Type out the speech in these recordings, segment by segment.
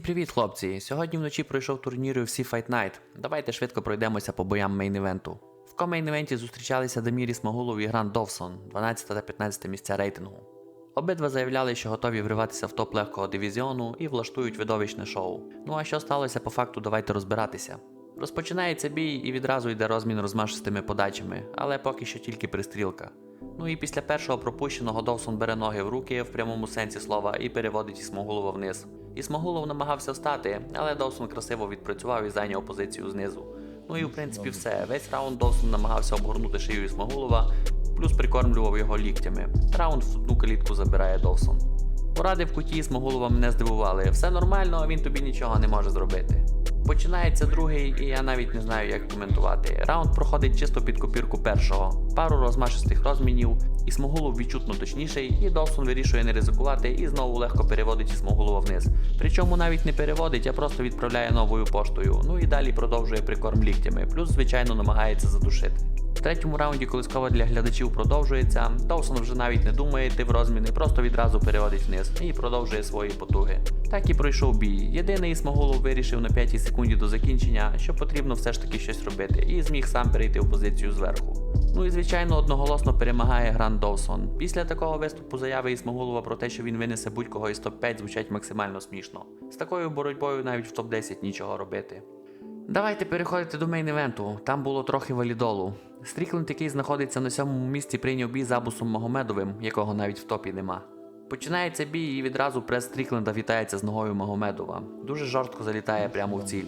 привіт, хлопці! Сьогодні вночі пройшов турнір UFC Fight Night. Давайте швидко пройдемося по боям мейн-івенту. В комейн-івенті зустрічалися Демірі Смогулов і Грант Довсон, 12 та 15 місця рейтингу. Обидва заявляли, що готові вриватися в топ легкого дивізіону і влаштують видовищне шоу. Ну а що сталося по факту, давайте розбиратися. Розпочинається бій і відразу йде розмін розмашистими подачами, але поки що тільки пристрілка. Ну і після першого пропущеного Довсон бере ноги в руки в прямому сенсі слова і переводить Ісмогулова вниз. Ісмогулов намагався встати, але Довсон красиво відпрацював і зайняв позицію знизу. Ну і в принципі все. Весь раунд Довсон намагався обгорнути шию Ісмагулова, плюс прикормлював його ліктями. Раунд в одну калітку забирає Довсон. Поради в куті Ісмагулова мене здивували. Все нормально, він тобі нічого не може зробити. Починається другий, і я навіть не знаю, як коментувати. Раунд проходить чисто під копірку першого, пару розмашистих розмінів, і Смогулов відчутно точніший, і Долсон вирішує не ризикувати і знову легко переводить Смогулова вниз. Причому навіть не переводить, а просто відправляє новою поштою. Ну і далі продовжує прикорм ліктями, плюс, звичайно, намагається задушити. Третьому раунді коли колискова для глядачів продовжується. Довсон вже навіть не думає йти в розміни, просто відразу переводить вниз і продовжує свої потуги. Так і пройшов бій. Єдиний Смогулов вирішив на п'ятій секунді до закінчення, що потрібно все ж таки щось робити, і зміг сам перейти в позицію зверху. Ну і звичайно одноголосно перемагає Гранд Довсон. Після такого виступу заяви Ісмогулова про те, що він винесе будь-кого із топ-5, звучать максимально смішно. З такою боротьбою навіть в топ-10 нічого робити. Давайте переходити до мейн-івенту. Там було трохи валідолу. Стрікленд, який знаходиться на сьомому місці, прийняв бій з Абусом Магомедовим, якого навіть в топі нема. Починається бій і відразу прес Стрікленда вітається з ногою Магомедова. Дуже жорстко залітає прямо в ціль.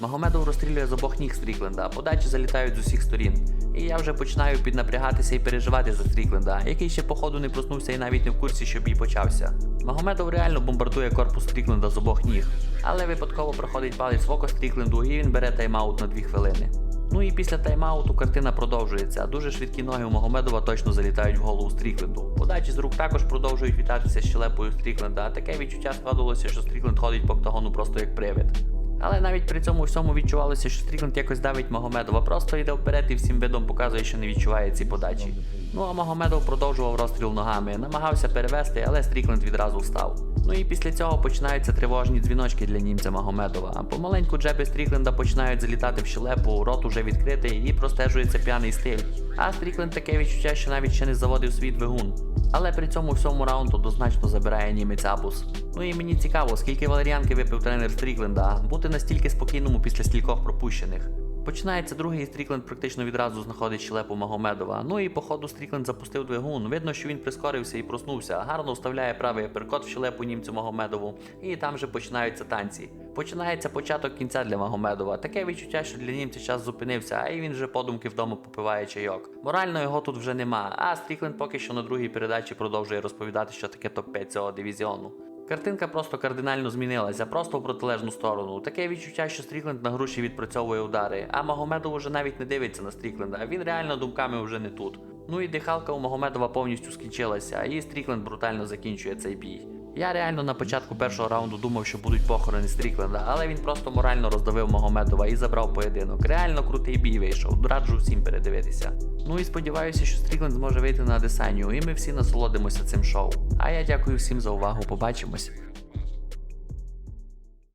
Магомедов розстрілює з обох ніг Стрікленда, подачі залітають з усіх сторін. І я вже починаю піднапрягатися і переживати за Стрікленда, який ще походу не проснувся і навіть не в курсі, що бій почався. Магомедов реально бомбардує корпус Стрікленда з обох ніг, але випадково проходить палець в око Стрікленду і він бере тайм-аут на 2 хвилини. Ну і після тайм-ауту картина продовжується. Дуже швидкі ноги у Магомедова точно залітають в голову Стрікленду. Подачі з рук також продовжують вітатися щелепою Стрікленда, а таке відчуття складувалося, що Стрікленд ходить по октагону просто як привид. Але навіть при цьому всьому відчувалося, що Стрікленд якось давить Магомедова, просто йде вперед і всім видом показує, що не відчуває ці подачі. Ну а Магомедов продовжував розстріл ногами, намагався перевести, але Стрікленд відразу встав. Ну і після цього починаються тривожні дзвіночки для німця Магомедова. Помаленьку джеби Стрікленда починають залітати в щелепу, рот уже відкритий і простежується п'яний стиль. А Стрікленд таке відчуття, що навіть ще не заводив свій двигун. Але при цьому всьому раунду однозначно забирає німець Абус. Ну і мені цікаво, скільки валеріанки випив тренер Стрікленда, бути настільки спокійному після стількох пропущених. Починається другий і Стрікленд практично відразу знаходить щелепу Магомедова. Ну і по ходу Стрікленд запустив двигун. Видно, що він прискорився і проснувся. Гарно вставляє правий аперкот в щелепу німцю Магомедову. І там вже починаються танці. Починається початок кінця для Магомедова. Таке відчуття, що для німця час зупинився, а й він вже подумки вдома попиває чайок. Морально його тут вже нема. А Стрікленд поки що на другій передачі продовжує розповідати, що таке топ-5 цього дивізіону. Картинка просто кардинально змінилася, просто в протилежну сторону. Таке відчуття, що Стрікленд на груші відпрацьовує удари, а Магомедов уже навіть не дивиться на Стрікленда, він реально думками вже не тут. Ну і дихалка у Магомедова повністю скінчилася, і Стрікленд брутально закінчує цей бій. Я реально на початку першого раунду думав, що будуть похорони Стрікленда, але він просто морально роздавив Магомедова і забрав поєдинок. Реально крутий бій вийшов, раджу всім передивитися. Ну і сподіваюся, що Стрікленд зможе вийти на Адесанію, і ми всі насолодимося цим шоу. А я дякую всім за увагу, побачимось.